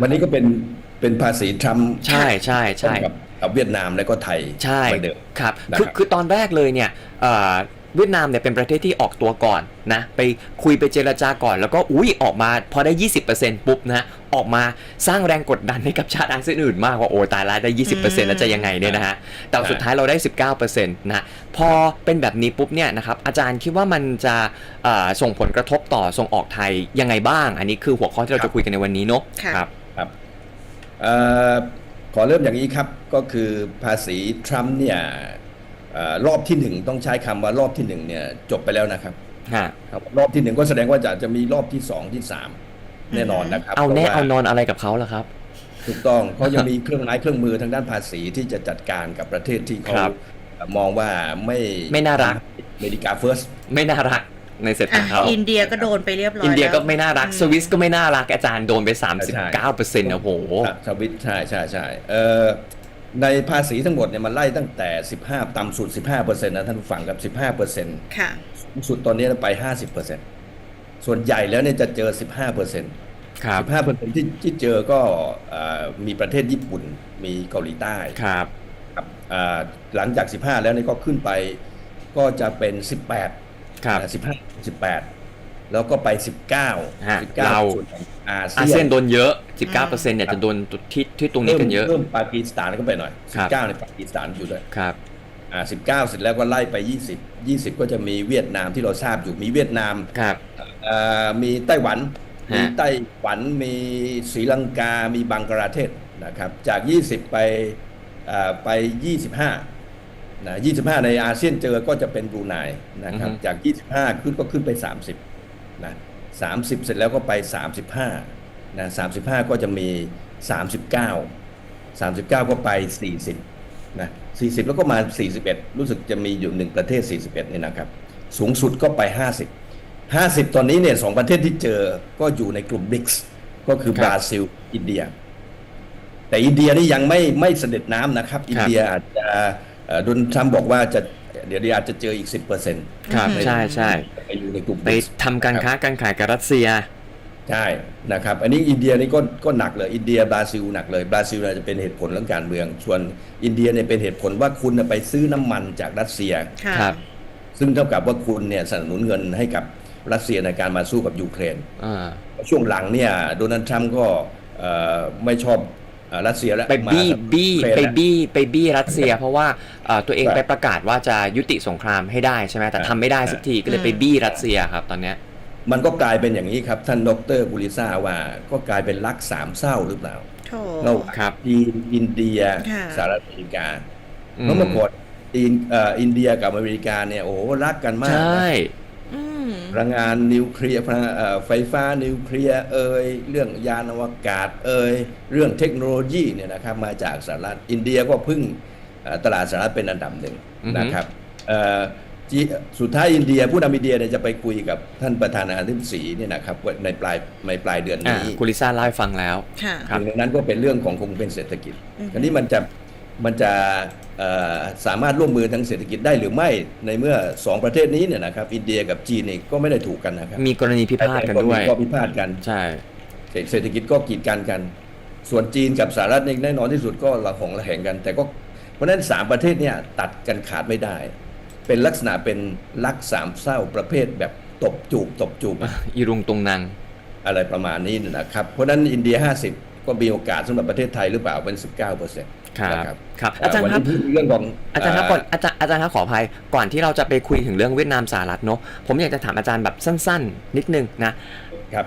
วันนี้ก็เป็นเป็นภาษีทรัมป์ใช่ใช่ใช่กับกับเวียดนามและก็ไทยใช่เหมือนเดิมครับนะครับคือคือตอนแรกเลยเนี่ยเอ่อเวียดนามเนี่ยเป็นประเทศที่ออกตัวก่อนนะไปคุยไปเจรจาก่อน แล้วก็อุ้ยออกมาพอได้ 20%ปุ๊บนะออกมาสร้างแรงกดดันให้กับชาติอาเซียนอื่นมากว่าโอ้ตายแล้วได้ 20%แล้วจะยังไงเนี่ยนะฮะแต่สุดท้ายเราได้ 19%นะพอเป็นแบบนี้ปุ๊บเนี่ยนะครับอาจารย์คิดว่ามันจะเอ่อส่งผลกระทบต่อส่งออกไทยยังไงบ้าง อันนี้คือหัวข้อที่เราจะคุยกันในวันนี้เนาะค่ะครับครับเอ่อ ขอเริ่มอย่างนี้ครับก็คือภาษีทรัมป์เนี่ยเอ่อรอบที่หนึ่งต้องใช้คำว่ารอบที่หนึ่งเนี่ยจบไปแล้วนะครับฮะครับรอบที่หนึ่งก็แสดงว่าจะจะมีรอบที่สองที่สามแน่นอนนะครับ เอาแน่พระว่เอานอนอะไรกับเขาล่ะครับ ถูกต้องเขายังมีเครื่องไม้เครื่องมือทางด้านภาษีที่จะจัดการกับประเทศที่เขาครับมองว่าไม่ไม่น่ารักอเมริกาเฟิร์สไม่น่ารัก ในเสร็จขอะองเขาอินเดียก็โดนไปเรียบร้อยอินเดียก็แล้วไม่น่ารักอืมสวิสก็ไม่น่ารักอาจารย์โดนไปใช่39เปอร์เซ็นต์นะโหสวิตใช่ใช่ใช่เอ่อในภาษีทั้งหมดเนี่ยมันไล่ตั้งแต่ 15 ต่ำสุด 15%นะท่านผู้ฟังกับ 15%ค่ะสูงสุดตอนนี้ไป 50%ส่วนใหญ่แล้วเนี่ยจะเจอ 15%ครับ15%ที่ที่เจอก็เอ่อมีประเทศญี่ปุ่นมีเกาหลีใต้ครับครับอ่าหลังจาก 15 แล้วเนี่ยก็ขึ้นไปก็จะเป็น 18 ครับนะ15 18แล้วก็ไป19ฮะ19เราส่วนของอาอาเซีเซียยนนโดนเยอะ19เปอร์เซ็นต์เนี่ยจะโดนที่ที่ตรงนี้กันเยอะเพิ่มปากีสถานเข้าไปหน่อยครับ19ในปากีสถานอยู่ด้วยครับอ่า19เสร็จแล้วก็ไล่ไป20 20ก็จะมีเวียดนามที่เราทราบอยู่มีเวียดนามครับอ่ามีไต้หวันฮะมีไต้หวันมีศรีลังกา มีบังกลาเทศนะครับ จาก 20 ไปอ่าไป 25 นะ25 ในอาเซียนเจอก็จะเป็นบรูไนนะครับ จาก 25 ขึ้นก็ขึ้นไป 30นะ30 เสร็จแล้วก็ไป 35นะ35 ก็จะมี 39 39 ก็ไป 40นะ40 แล้วก็มา 41 รู้สึกจะมีอยู่หนึ่งประเทศ 41เนี่ยนะครับ สูงสุดก็ไป 50 50 ตอนนี้เนี่ยสองประเทศที่เจอก็อยู่ในกลุ่มบริกส์ก็คือครับบราซิล อินเดีย แต่อินเดียนี่ยังไม่ไม่เสด็จน้ำนะครับ อินเดียอาจจะเอ่อโดนลด์ทรัมป์บอกว่าจะเดี๋ยวอาจจะเจออีก 10%เปอร์เซ็นต์ครับใช่ใช่ไปอยู่ในกลุ่มไป BRICS ทำการค้าการขายกับรัสเซียใช่นะครับ อันนี้อินเดียนี่ก็ก็หนักเลยอินเดียบราซิลหนักเลยบราซิลเนี่ยจะเป็นเหตุผลเรื่องการเมือง ส่วนอินเดียเนี่ยเป็นเหตุผลว่าคุณน่ะไปซื้อน้ำมันจากรัสเซียค่ะครับ ซึ่งเท่ากับว่าคุณเนี่ยสนับสนุนเงินให้กับรัสเซียในการมาสู้กับยูเครนอ่าช่วงหลังเนี่ยโดนัลด์ทรัมป์ก็เอ่อไม่ชอบเอ่อ รัสเซียแล้วไปบี้มาบี้ยูเครนไปแล้วบี้ไปบี้รัสเซีย เพราะว่าเอ่อตัวเองใช่ไปประกาศว่าจะยุติสงครามให้ได้ใช่ไหมแต่ทำไม่ได้สักทีก็เลยไปบี้รัสเซียครับตอนเนี้ยมันก็กลายเป็นอย่างนี้ครับ ท่านดรกุลิซ่าว่าก็กลายเป็นรักสามเศร้าหรือเปล่าโถระหว่างครับจีนอินเดียค่ะสหรัฐอเมริกาอืมเพราะเมื่อก่อนจีนเอ่ออินเดียกับอเมริกาเนี่ยโอ้โหรักกันมากใช่นะอืม พลังงานนิวเคลียร์พลังเอ่อไฟฟ้านิวเคลียร์เอ่ยเรื่องยานอวกาศเอ่ยเรื่องเทคโนโลยีเนี่ยนะครับมาจากสหรัฐอินเดียก็พึ่งเอ่อตลาดสหรัฐเป็นอันดับหนึ่งอือฮึนะครับเอ่อจีสุดท้ายอินเดียผู้นำอินเดียเนี่ยจะไปคุยกับท่านประธานาธิบดีเนี่ยนะครับในปลายในปลายเดือนอ่านี้กุลิซ่าเล่าให้ฟังแล้วค่ะครับหนึ่งในนั้นก็เป็นเรื่องของคงเป็นเศรษฐกิจอือฮึคราวนี้มันจะ มันจะเอ่อสามารถร่วมมือทางเศรษฐกิจได้หรือไม่ในเมื่อสองประเทศนี้เนี่ยนะครับอินเดียกับจีนนี่ก็ไม่ได้ถูกกันนะครับมีกรณีพิพาทกันด้วยก็พิพาทกันใช่เศรษฐกิจก็กีดกันกัน ส่วนจีนกับสหรัฐนี่แน่นอนที่สุดก็ระหองระแหงกัน แต่ก็เพราะฉะนั้นสามประเทศเนี่ยตัดกันขาดไม่ได้ เป็นลักษณะเป็นรักสามเศร้าประเภทแบบตบจูบตบจูบอีรุงตุงนางอะไรประมาณนี้นะครับ เพราะฉะนั้นอินเดีย 50 ก็มีโอกาสสำหรับประเทศไทยหรือเปล่าเป็น 19เปอร์เซ็นต์ ครับนะครับครับอาจารย์วันครับนี้พูดเรื่องของอาจารย์ครับก่อนอาจารย์อาจารย์ครับขออภัยก่อนที่เราจะไปคุยถึงเรื่องเวียดนามสหรัฐเนอะผมอยากจะถามอาจารย์แบบสั้น ๆ นิดนึงนะครับ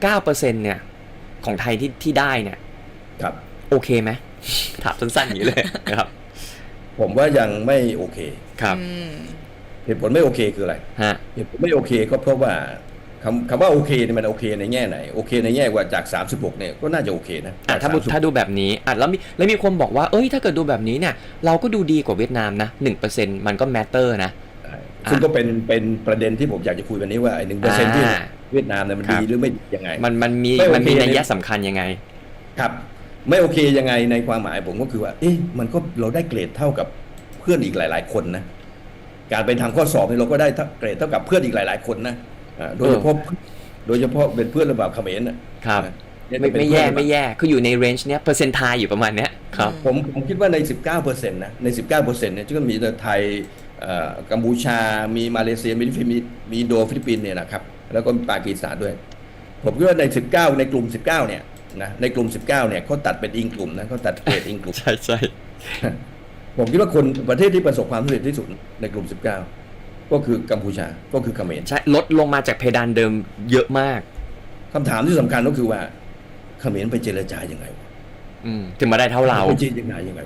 19เปอร์เซ็นต์เนี่ยของไทยที่ที่ได้เนี่ยครับโอเคไหมถามสั้นๆอย่างนี้เลยนะครับ ผมว่ายังไม่โอเคครับอืมเหตุผลไม่โอเคคืออะไรฮะเหตุผลไม่โอเคก็เพราะว่า คำคำว่าโอเคเนี่ยมันโอเคในแง่ไหนโอเคในแง่ว่าจาก 36เนี่ยก็น่าจะโอเคนะอะจากถ้าดู36ถ้าดูแบบนี้อะแล้วมีแล้วมีคนบอกว่าเอ้ยถ้าเกิดดูแบบนี้เนี่ยเราก็ดูดีกว่าเวียดนามนะหนึ่งเปอร์เซ็นต์มันก็แมตเตอร์นะซึ่งก็เป็นเป็นประเด็นที่ผมอยากจะคุยวันนี้ว่าไอ้หนึ่งเปอร์เซ็นต์ที่อ่าเวียดนามเนี่ยมันครับดีหรือไม่ดียังไง มันมันมีไม่โอเคมันมีนัยเนี่ยยะสำคัญยังไง ครับไม่โอเคยังไงในความหมายผมก็คือว่าเอ๊ะมันก็เราได้เกรดเท่ากับเพื่อนอีกหลาย ๆ คนนะการไปทำข้อสอบเนี่ยเราก็ได้เท่าเกรดเท่ากับเพื่อนอีกหลาย ๆ คนนะอ่า โดยเฉพาะโดยเฉพาะเป็นเพื่อนระบาดเขมรนะครับไม่ไม่แย่ไม่แย่คืออยู่ในเรนจ์เนี้ยเปอร์เซ็นต์ทายอยู่ประมาณเนี้ยครับผมผมคิดว่าใน 19%นะใน 19%เนี่ยก็มีแต่ไทยเอ่อกัมพูชา มีมาเลเซียมีฟิลิปปินส์มีอินโดฟิลิปปินส์เนี่ยนะครับแล้วก็มีปากีสถานด้วย ผมคิดว่าใน 19 ในกลุ่ม 19 เนี่ยนะในกลุ่ม 19 เนี่ยเขาตัดเป็นอิงกลุ่มนะเขาตัดเกรดอิงกลุ่มใช่ใช่ผมคิดว่าคนประเทศที่ประสบความสำเร็จที่สุดในกลุ่ม 19 ก็คือกัมพูชาก็คือเขมรใช่ลดลงมาจากเพดานเดิมเยอะมากคำถามที่สำคัญก็คือว่าเขมรไปเจรจายังไงวะอืมถึงมาได้เท่าเราไปเจรจายังไง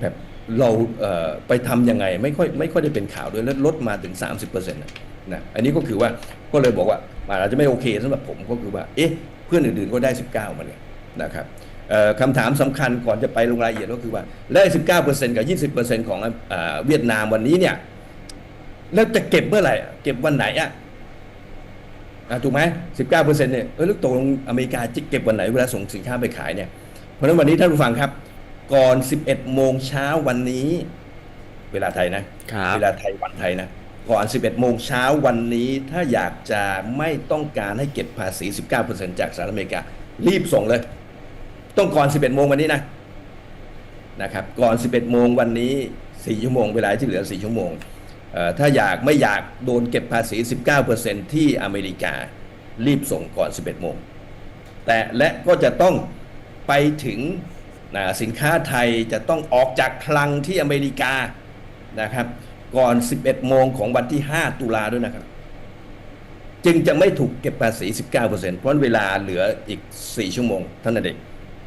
แบบเราเอ่อไปทำยังไงไม่ค่อยไม่ค่อยได้เป็นข่าวด้วยแล้วลดมาถึง 30%นะนะอันนี้ก็คือว่าก็เลยบอกว่ามันอาจจะไม่โอเคสำหรับผมก็คือว่า เอ๊ะ เพื่อนอื่นๆก็ได้ 19มาเนี่ยนะครับเอ่อคำถามสำคัญก่อนจะไปลงรายละเอียดก็คือว่า แล้ว19%กับ 20%ของเอ่อเวียดนามวันนี้เนี่ย แล้วจะเก็บเมื่อไหร่อะเก็บวันไหนอะอะถูกไหมสิบเก้าเปอร์เซ็นต์เนี่ยเออแล้วตกลงอเมริกาจะเก็บวันไหนเวลาส่งสินค้าไปขายเนี่ย เพราะฉะนั้นวันนี้ท่านผู้ฟังครับ ก่อน11โมงเช้าวันนี้ เวลาไทยนะครับเวลาไทยวันไทยนะก่อน 11 โมงเช้าวันนี้ถ้าอยากจะไม่ต้องการให้เก็บภาษี 19%จากสหรัฐอเมริกา รีบส่งเลย ต้องก่อน 11 โมงวันนี้นะนะครับ ก่อน 11 โมงวันนี้ 4 ชั่วโมง เวลาที่เหลือ 4 ชั่วโมงเอ่อ ถ้าอยากไม่อยากโดนเก็บภาษี 19%ที่อเมริกา รีบส่งก่อน 11 โมง แต่และก็จะต้องไปถึงนะสินค้าไทยจะต้องออกจากคลังที่อเมริกานะครับ ก่อน 11 โมงของวันที่ 5 ตุลาด้วยนะครับ จึงจะไม่ถูกเก็บภาษี 19%เพราะเวลาเหลืออีก 4 ชั่วโมงเท่านั้นเอง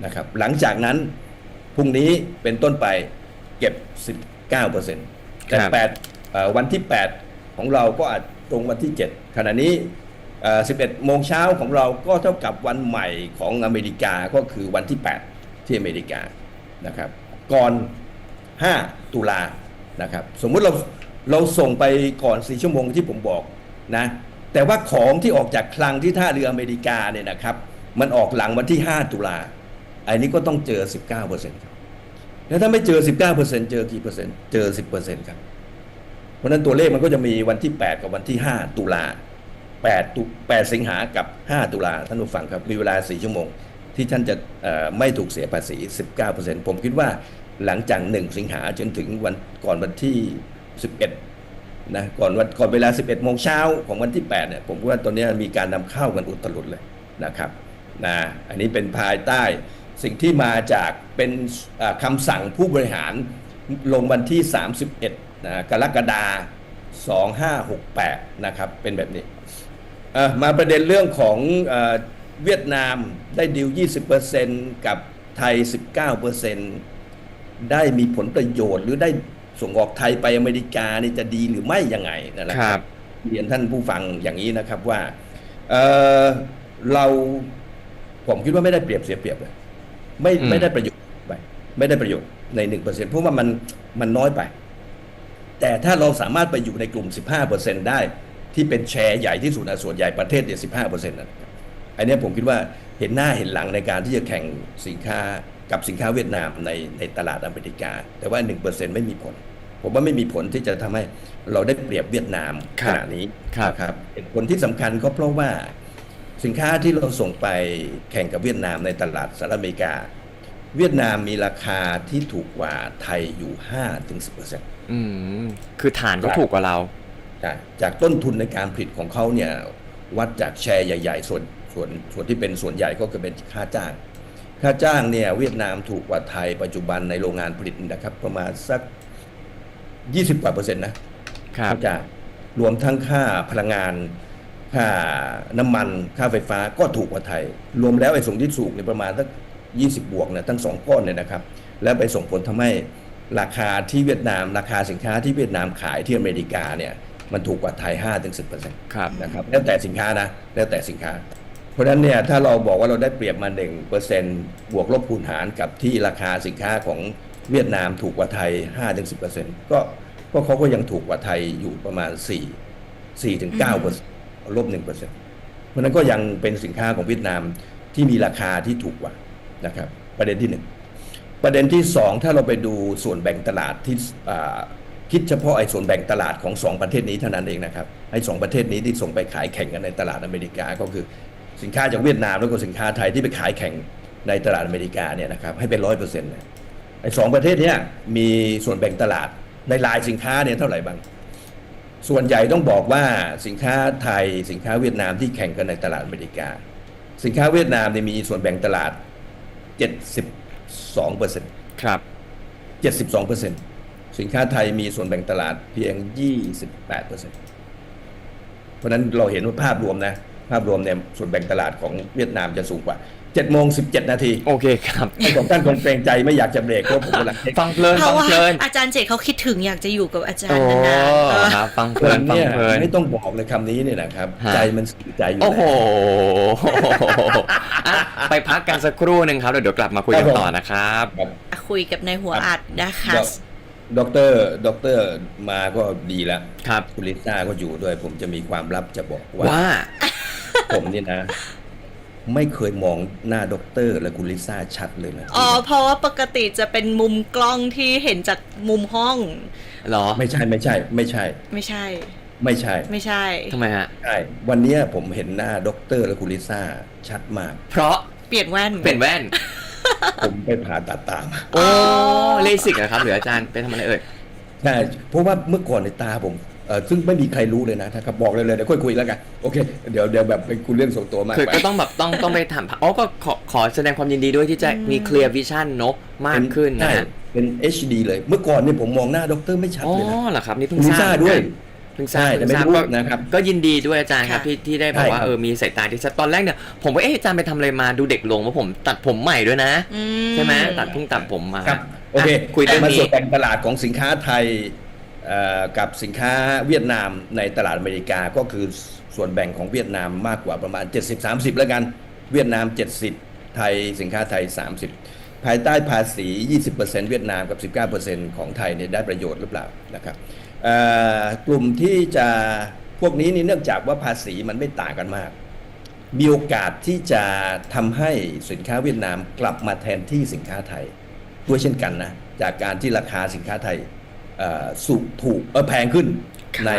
นะครับ หลังจากนั้นพรุ่งนี้เป็นต้นไปเก็บ 19%แต่ครับ8เอ่อ วันที่ 8 ของเราก็อาจตรงวันที่ 7 ขณะนี้ 11 โมงเช้าของเราก็เท่ากับวันใหม่ของอเมริกาก็คือวันที่ 8 ที่อเมริกานะครับ ก่อน 5 ตุลานะครับ สมมุติเราเราส่งไปก่อน 4 ชั่วโมงที่ผมบอกนะแต่ว่าของที่ออกจากคลังที่ท่าเรืออเมริกาเนี่ยนะครับ มันออกหลังวันที่ 5 ตุลาอันนี้ก็ต้องเจอ 19%ครับแล้วถ้าไม่เจอ 19%เจอกี่เปอร์เซ็นต์เจอ 10%ครับ ราะฉะนั้นตัวเลขมันก็จะมีวันที่ 8 กับวันที่ 5 ตุลา8ตุ8สิงหากับ 5 ตุลาท่านผู้ฟังครับมีเวลา 4 ชั่วโมง ที่ท่านจะไม่ถูกเสียภาษี 19%ผมคิดว่าหลังจาก 1 สิงหาจนถึงวันก่อนวันที่ 11นะก่อนวันก่อนเวลา 11 โมงเช้าของวันที่ 8 เนี่ยผมว่าตอนนี้มีการนำเข้ากันอุตลุดเลยนะครับนะอันนี้เป็นภายใต้สิ่งที่มาจากเป็นอ่าคำสั่งผู้บริหารลงวันที่ 31 นะกรกฎาคม2568นะครับเป็นแบบนี้เอ่อมาประเด็นเรื่องของเออเวียดนามได้ดิว 20%กับไทย 19%ได้มีผลประโยชน์ หรือได้ส่งออกไทยไปอเมริกานี่จะดีหรือไม่ยังไงนะคครัรับบเรียนท่านผู้ฟังอย่างนี้นะครับว่าเอ่อเราผมคิดว่าไม่ได้เปรียบเสียเปรียบเลยไม่อืมไม่ได้ประโยชน์ไปไม่ได้ประโยชน์ในหนึ่งเปอร์เซ็นเพราะว่ามันมันน้อยไป แต่ถ้าเราสามารถไปอยู่ในกลุ่ม 15%ได้ ที่เป็นแชร์ใหญ่ที่สุดนะส่วนใหญ่ประเทศเนี่ย15%นะครับอันเนี้ยผมคิดว่าเห็นหน้าเห็นหลังในการที่จะแข่งสินค้ากับสินค้าเวียดนามในในตลาดอเมริกา แต่ว่า 1%ไม่มีผล ผมว่าไม่มีผลที่จะทำให้เราได้เปรียบเวียดนามครัขบณะนี้ครับนะครับเหตุผลที่สำคัญก็เพราะว่าสินค้าที่เราส่งไปแข่งกับเวียดนามในตลาดสหรัฐอเมริกา เวียดนามมีราคาที่ถูกกว่าไทยอยู่5-10%อื มคือฐานก็ถูกกว่าเราจากจากต้นทุนในการผลิตของเขาเนี่ยวัดจากแชร์ใหญ่ ๆ ส่วนส่วนส่วนที่เป็นส่วนใหญ่ก็คือเป็นค่าจ้าง ค่าจ้างเนี่ยเวียดนามถูกกว่าไทยปัจจุบันในโรงงานผลิตนะครับ ประมาณสัก20กว่าเปอร์เซ็นต์นะครับค่าจ้างรวมทั้งค่าพลังงาน ค่าน้ำมันค่าไฟฟ้าก็ถูกกว่าไทย รวมแล้วไอ้ส่งที่ถูกเนี่ยประมาณสัก20บวกเนี่ยทั้งสองก้อนเนี่ยนะครับ แล้วไปส่งผลทำให้ ราคาที่เวียดนาม ราคาสินค้าที่เวียดนามขายที่อเมริกาเนี่ยมันถูกกว่าไทย 5-10%ครับนะครับแล้วแต่สินค้านะแล้วแต่สินค้า เพราะฉะนั้นเนี่ยถ้าเราบอกว่าเราได้เปรียบมา 1%บวกลบคูณหารกับที่ราคาสินค้าของเวียดนามถูกกว่าไทย 5-10%ก็ก็เขาก็ยังถูกกว่าไทยอยู่ประมาณ 4 4-9%ลบ1%เพราะฉะนั้นก็ยังเป็นสินค้าของเวียดนามที่มีราคาที่ถูกกว่านะครับประเด็นที่หนึ่ง ประเด็นที่สองถ้าเราไปดูส่วนแบ่งตลาดที่คิดเฉพาะไอ้ส่วนแบ่งตลาดของสองประเทศนี้เท่านั้นเองนะครับไอ้สองประเทศนี้ที่ส่งไปขายแข่งกันในตลาดอเมริกาก็คือสินค้าจากเวียดนามแล้วก็สินค้าไทยที่ไปขายแข่งในตลาดอเมริกาเนี่ยนะครับให้เป็นร้อยเปอร์เซ็นต์ไอ้สองประเทศเนี้ยมีส่วนแบ่งตลาดในรายสินค้าเนี่ยเท่าไหร่บ้างส่วนใหญ่ต้องบอกว่าสินค้าไทยสินค้าเวียดนามที่แข่งกันในตลาดอเมริกา สินค้าเวียดนามเนี่ยมีส่วนแบ่งตลาด 72เปอร์เซ็นต์ครับ 72เปอร์เซ็นต์สินค้าไทยมีส่วนแบ่งตลาดเพียง 28เปอร์เซ็นต์เพราะฉะนั้นเราเห็นว่าภาพรวมนะ ภาพรวมเนี่ยส่วนแบ่งตลาดของเวียดนามจะสูงกว่า 7โมง17นาทีโอเคครับให้ของท่านคงเกรงใจไม่อยากจะเบรกเพราะผมกำลังเช็คฟังเพลินเพฟัราะงว่าเพลินอาจารย์เจตเขาคิดถึงอยากจะอยู่กับอาจารโอ้ย์นานๆเออ ครับฟังเพเพลิลินนฟังเนี่ยเพลิน ไม่ต้องบอกเลยคำนี้เนี่ยนะครับ ฮะ ใจมันสื่อใจอยู่โอ้โหแล้ว อะไปพักกันสักครู่หนึ่งครับเดี๋ยวเดี๋ยวกลับมาคุยกันครับผม ต่อนะครับครับคุยกับในายหัวอัดนะคะ ด็อกเตอร์ด็อกเตอร์มาก็ดีแล้วครับ คุณลิซ่าก็อยู่ด้วย ผมจะมีความลับจะบอกว่า ว่า ผมเนี่ยนะ ไม่เคยมองหน้าด็อกเตอร์และคุณลิซ่าชัดเลยนะอ๋อเพราะว่าปกติจะเป็นมุมกล้องที่เห็นจากมุมห้องเหรอ ไม่ใช่ไม่ใช่ ไม่ใช่ ไม่ใช่ ไม่ใช่ ไม่ใช่ทำไมฮะใช่วันเนี้ยผมเห็นหน้าด็อกเตอร์และคุณลิซ่าชัดมาก เพราะเปลี่ยนแว่นเป็นแว่น ผมไปผ่าตัดตามาโอ้เลสิกเหรอครับหรืออาจารย์ไปทำอะไรเอ่ยใช่เพราะว่าเมื่อก่อนในตาผมเออ ซึ่งไม่มีใครรู้เลยนะถ้าครับบอกเลยเลยเดี๋ยวค่อยคุยแล้วกันโอเคเดี๋ยวเดี๋ยวแบบเป็นคุณเรื่องส่วนตัวมากคือไปก็ต้องแบบต้องต้องไปถามอ๋อก็ขอขอแสดงความยินดีด้วยที่จะมี clear vision เนอะมากขึ้นนะใช่ฮะเป็น HD เลยเมื่อก่อนเนี่ยผมมองหน้าด็อกเตอร์ไม่ชัดอ๋อเลยนะเหรอครับนี่เพิ่งคุณลิทราซ่าบด้วยเพิ่งทราบใช่แต่เพิ่งไม่ทราบรู้ก็นะครับก็ยินดีด้วยอาจารย์ครับค่ะที่ที่ได้บอกว่าใช่ครับเออมีสายตาที่ชัดตอนแรกเนี่ยผมว่าเอ๊ะอาจารย์ไปทำอะไรมาดูเด็กลงเพราะผมตัดผมใหม่ด้วยนะอืใช่ไหมตัดเพิ่งตัดผมมาครับโอเคะคุยเรื่องมานี้ส่วนแบ่งตลาดของสินค้าไทยเอ่อ กับสินค้าเวียดนามในตลาดอเมริกาก็คือส่วนแบ่งของเวียดนามมากกว่าประมาณ 70-30 แล้วกัน เวียดนาม 70 ไทยสินค้าไทย 30 ภายใต้ภาษี 20%เวียดนามกับ 19%ของไทยเนี่ยได้ประโยชน์หรือเปล่านะครับกลุ่มที่จะพวกนี้นี่เนื่องจากว่าภาษีมันไม่ต่างกันมาก มีโอกาสที่จะทำให้สินค้าเวียดนามกลับมาแทนที่สินค้าไทยด้วยเช่นกันนะจากการที่ราคาสินค้าไทย สูงถูกเออแพงขึ้นครับใน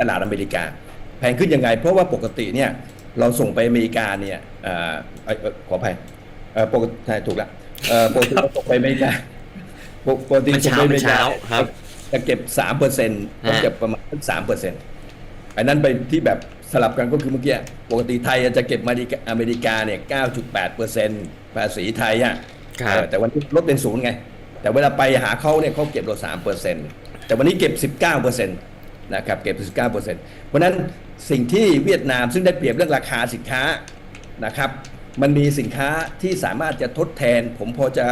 ตลาดอเมริกา แพงขึ้นยังไง เพราะว่าปกติเนี่ยเราส่งไปอเมริกาเนี่ยเอ่อเอ่อเอ่อขออภัยเอ่อปกติใช่ถูกละเอ่อปกติเราส่งไปอเมริกาปกปกติมันส่งเช้าไปอมัเมนริกาเช้าครับจะเก็บสามเปอร์เซ็นต์ต้องเก็บประมาณสามเปอร์เซ็นต์อันนั้นไปที่แบบสลับกันก็คือเมื่อกี้ปกติไทยจะเก็บมาดิอเมริกาเนี่ย9.8เปอร์เซ็นต์ภาษีไทยอะครับเออแต่วันนี้ลดเป็นศูนย์ไง แต่เวลาไปหาเขาเนี่ยเขาเก็บเราสามเปอร์เซ็นต์แต่วันนี้เก็บ19เปอร์เซ็นต์นะครับเก็บ19เปอร์เซ็นต์เพราะนั้นสิ่งที่เวียดนามซึ่งได้เปรียบเรื่องราคาสินค้านะครับ มันมีสินค้าที่สามารถจะทดแทน ผมพอจะ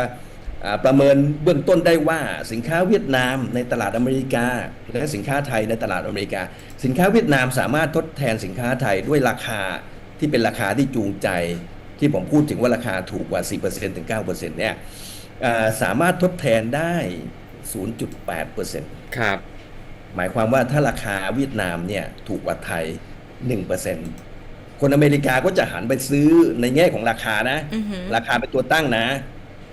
ประเมินเบื้องต้นได้ว่าสินค้าเวียดนามในตลาดอเมริกา และสินค้าไทยในตลาดอเมริกา สินค้าเวียดนามสามารถทดแทนสินค้าไทยด้วยราคาที่เป็นราคาที่จูงใจ ที่ผมพูดถึงว่าราคาถูกกว่า 4%ถึง 9%เนี่ย สามารถทดแทนได้ 0.8%ครับ หมายความว่าถ้าราคาเวียดนามเนี่ยถูกกว่าไทย 1%คนอเมริกาก็จะหันไปซื้อในแง่ของราคานะอือหือราคาเป็นตัวตั้งนะ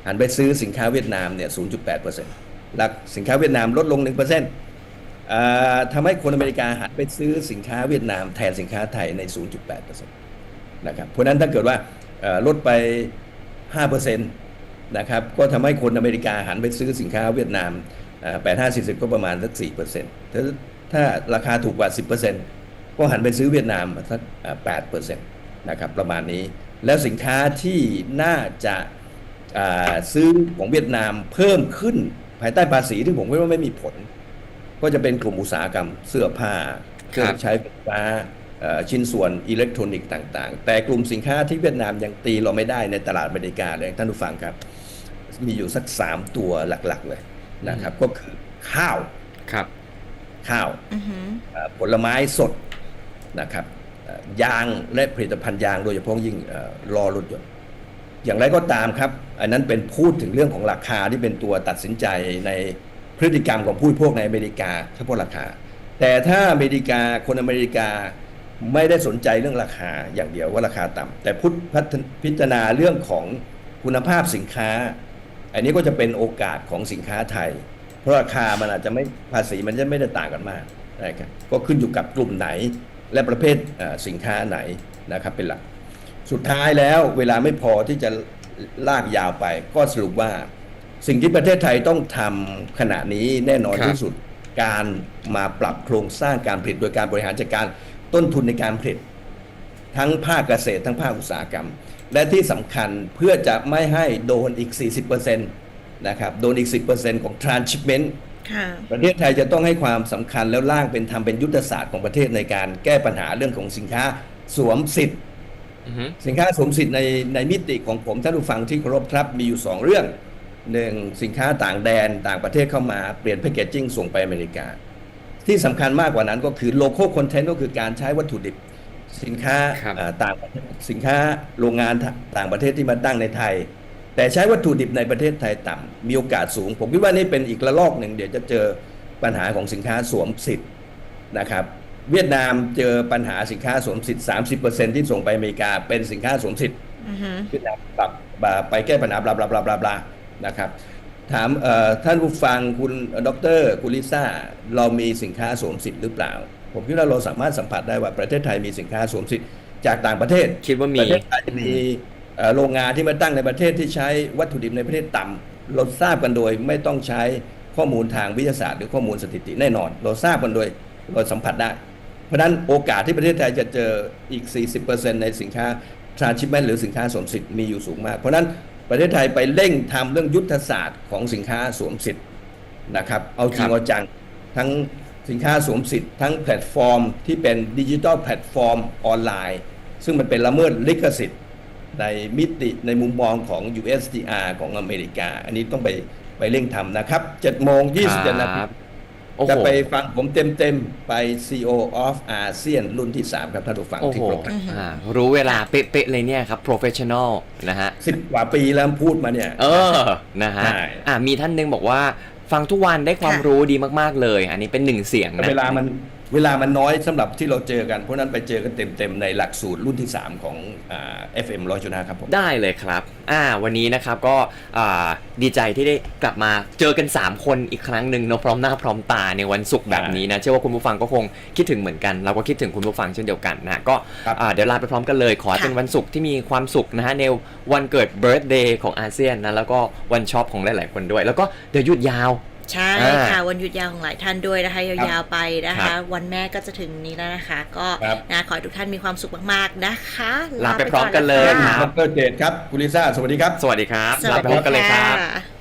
หันไปซื้อสินค้าเวียดนามเนี่ย 0.8%ราคาสินค้าเวียดนามลดลง1%อ่าทำให้คนอเมริกาหันไปซื้อสินค้าเวียดนามแทนสินค้าไทยใน 0.8%นะครับ เพราะฉะนั้นถ้าเกิดว่าเอ่อลดไป 5% นะครับก็ทำให้คนอเมริกาหันไปซื้อสินค้าเวียดนามแปดห้าสิบก็ประมาณสักสี่เปอร์เซ็นต์ถ้าถ้าราคาถูกกว่าสิบเปอร์เซ็นต์ก็หันไปซื้อเวียดนามสักแปดเปอร์เซ็นต์นะครับประมาณนี้ แล้วสินค้าที่น่าจะอ่าซื้อของเวียดนามเพิ่มขึ้นภายใต้ภาษีที่ผมคิดว่าไม่มีผล ก็จะเป็นกลุ่มอุตสาหกรรมเสื้อผ้าเครื่องใช้ไฟฟ้าเอ่อชิ้นส่วนอิเล็กทรอนิกส์ต่าง ๆ แต่กลุ่มสินค้าที่เวียดนามยังตีเราไม่ได้ในตลาดอเมริกาเลยท่านผู้ฟังครับ มีอยู่สักสามตัวหลักๆเลยนะครับ ก็คือข้าวครับ ข้าวอือหือเอ่อผลไม้สดนะครับเอ่อยางและผลิตภัณฑ์ยางโดยเฉพาะยิ่งเอ่อรอรถยนต์อย่างไรก็ตามครับ อันนั้นเป็นพูดถึงเรื่องของราคาที่เป็นตัวตัดสินใจในพฤติกรรมของผู้บริโภคในอเมริกาเฉพาะราคา แต่ถ้าอเมริกาคนอเมริกาไม่ได้สนใจเรื่องราคาอย่างเดียวว่าราคาต่ำแต่พุทพัฒนพิจารณาเรื่องของคุณภาพสินค้า อันนี้ก็จะเป็นโอกาสของสินค้าไทย เพราะราคามันอาจจะไม่ภาษีมันจะไม่ได้ต่างกันมากนะครับก็ขึ้นอยู่กับกลุ่มไหนและประเภทเอ่อสินค้าไหนนะครับเป็นหลัก สุดท้ายแล้วเวลาไม่พอที่จะลากยาวไป ก็สรุปว่าสิ่งที่ประเทศไทยต้องทำขณะนี้แน่นอนครับที่สุดการมาปรับโครงสร้างการผลิตโดยการบริหารจัดการต้นทุนในการผลิต ทั้งภาคเกษตรทั้งภาคอุตสาหกรรม และที่สำคัญเพื่อจะไม่ให้โดนอีก 40%นะครับโดนอีก 10%ของ transshipment ค่ะประเทศไทยจะต้องให้ความสำคัญแล้วร่างเป็นทำเป็นยุทธศาสตร์ของประเทศในการแก้ปัญหาเรื่องของสินค้าสวมสิทธิ์อือฮึสินค้าสวมสิทธิ์ในในมิติของผมท่านผู้ฟังที่เคารพครับมีอยู่ 2 เรื่องหนึ่งสินค้าต่างแดนต่างประเทศเข้ามาเปลี่ยนแพคเกจจิ้งส่งไปอเมริกา ที่สำคัญมากกว่านั้นก็คือโลโก้คอนเทนต์ก็คือการใช้วัตถุดิบ สินค้าครับเอ่อต่างประเทศสินค้าโรงงานต่างประเทศที่มาตั้งในไทย แต่ใช้วัตถุดิบในประเทศไทยต่ำมีโอกาสสูง ผมคิดว่านี่เป็นอีกระลอกหนึ่งเดี๋ยวจะเจอปัญหาของสินค้าสวมสิทธิ์นะครับ เวียดนามเจอปัญหาสินค้าสวมสิทธิ์30%ที่ส่งไปอเมริกาเป็นสินค้าสวมสิทธิ์อือฮึเวียดนามปรับมาไปแก้ปัญหาบลาบลาบลาบลาบลานะครับ ถามเอ่อท่านผู้ฟังคุณดรคุณลิซ่า เรามีสินค้าสวมสิทธิ์หรือเปล่า ผมคิดว่าเราสามารถสัมผัสได้ว่าประเทศไทยมีสินค้าสวมสิทธิ์จากต่างประเทศคิดว่ามีประเทศไทยมีเอ่อโรงงานที่มาตั้งในประเทศที่ใช้วัตถุดิบในประเทศต่ำเราทราบกันโดยไม่ต้องใช้ข้อมูลทางวิทยาศาสตร์หรือข้อมูลสถิติแน่นอน เราทราบกันโดยเราสัมผัสได้ เพราะฉะนั้นโอกาสที่ประเทศไทยจะเจออีก 40%ในสินค้า transshipment หรือสินค้าสวมสิทธิ์มีอยู่สูงมาก เพราะฉะนั้น ประเทศไทยไปเร่งทำเรื่องยุทธศาสตร์ของสินค้าสวมสิทธิ์นะครับเอาจริงเอาจังทั้งสินค้าสวมสิทธิ์ทั้งแพลตฟอร์มที่เป็นดิจิทัลแพลตฟอร์มออนไลน์ ซึ่งมันเป็นละเมิดลิขสิทธิ์ในมิติในมุมมองของ USDR ของอเมริกา อันนี้ต้องไปไปเร่งทำนะครับ7โมง27นาทีครับโอ้โห จะไปฟังผมเต็มๆ ไป CO of ASEAN รุ่นที่ 3 ครับท่านผู้ฟังโอ้ที่โหครบครับอ่ารู้เวลาเป๊ะๆเลยเนี่ยครับ professional นะฮะสิบกว่าปีแล้วพูดมาเนี่ย เออ นะฮะใช่อ่ามีท่านหนึงบอกว่าฟังทุกวันได้ความค่ะรู้ดีมากๆเลย อันนี้เป็นหนึ่งเสียงนะเวลามัน เวลามันน้อยสำหรับที่เราเจอกัน เพราะฉะนั้นไปเจอกันเต็มๆ ในหลักสูตรรุ่นที่ 3 ของอ่า FM ร้อยจุดห้าครับผม ได้เลยครับอ่าวันนี้นะครับก็อ่าดีใจที่ได้กลับมาเจอกัน 3 คนอีกครั้งหนึ่งเนอะพร้อมหน้าพร้อมตาในวันศุกร์แบบนี้นะ เชื่อว่าคุณผู้ฟังก็คงคิดถึงเหมือนกัน เราก็คิดถึงคุณผู้ฟังเช่นเดียวกันนะก็ครับอ่าเดี๋ยวลาไปพร้อมกันเลย ขอให้ค่ะเป็นวันศุกร์ที่มีความสุขนะฮะในวันเกิด birthday ของอาเซียนนะแล้วก็วันช็อปของหลายๆคนด้วย แล้วก็เดี๋ยวหยุดยาว ใช่อ่าค่ะ วันหยุดยาวของหลายท่านด้วยนะคะยาวๆไปนะครัคะบวันแม่ก็จะถึงนี้แล้วนะคะ ก็ครับนะขอให้ทุกท่านมีความสุขมากๆนะคะ ลาไปพร้อมกันเลยะครับดรเจตครับคุณลิซ่าสวัสดีครับ สวัสดีครับสลาวัสไปพร้ดีอมกันเลยครับค่ะ